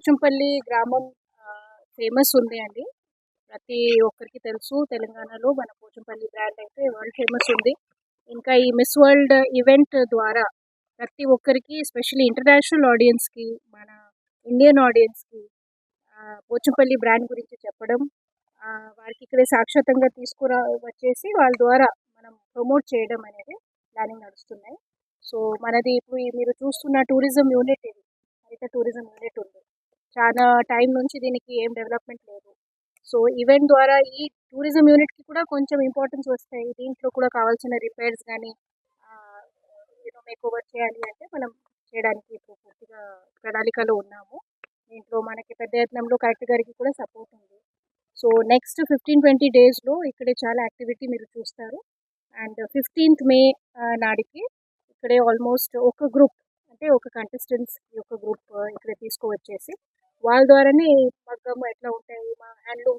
పోచంపల్లి గ్రామం ఫేమస్ ఉంది అండి. ప్రతి ఒక్కరికి తెలుసు తెలంగాణలో మన పోచంపల్లి బ్రాండ్ అయితే వరల్డ్ ఫేమస్ ఉంది. ఇంకా ఈ మిస్ వరల్డ్ ఈవెంట్ ద్వారా ప్రతి ఒక్కరికి ఎస్పెషల్లీ ఇంటర్నేషనల్ ఆడియన్స్కి మన ఇండియన్ ఆడియన్స్కి పోచంపల్లి బ్రాండ్ గురించి చెప్పడం వారికి ఇక్కడే సాక్షాతంగా తీసుకురా వచ్చేసి వాళ్ళ ద్వారా మనం ప్రమోట్ చేయడం అనేది ప్లానింగ్ నడుస్తున్నాయి. సో మనది ఇప్పుడు మీరు చూస్తున్న టూరిజం యూనిట్ ఇది. హరిత టూరిజం యూనిట్ ఉంది. చాలా టైం నుంచి దీనికి ఏం డెవలప్మెంట్ లేదు. సో ఈవెంట్ ద్వారా ఈ టూరిజం యూనిట్కి కూడా కొంచెం ఇంపార్టెన్స్ వస్తాయి. దీంట్లో కూడా కావాల్సిన రిపేర్స్ కానీ యూనో మేక్ ఓవర్ చేయాలి అంటే మనం చేయడానికి ఇప్పుడు పూర్తిగా ప్రణాళికలో ఉన్నాము. దీంట్లో మనకి పెద్ద యత్నంలో కలెక్టర్ గారికి కూడా సపోర్ట్ ఉంది. సో నెక్స్ట్ ఫిఫ్టీన్ ట్వంటీ డేస్లో ఇక్కడే చాలా యాక్టివిటీ మీరు చూస్తారు. అండ్ ఫిఫ్టీన్త్ మే నాడికి ఇక్కడే ఆల్మోస్ట్ ఒక గ్రూప్ అంటే ఒక కంటెస్టెంట్స్ ఒక గ్రూప్ ఇక్కడ తీసుకువచ్చేసి వాళ్ళ ద్వారానే మగ్గం ఎట్లా ఉంటాయి మా హ్యాండ్లూమ్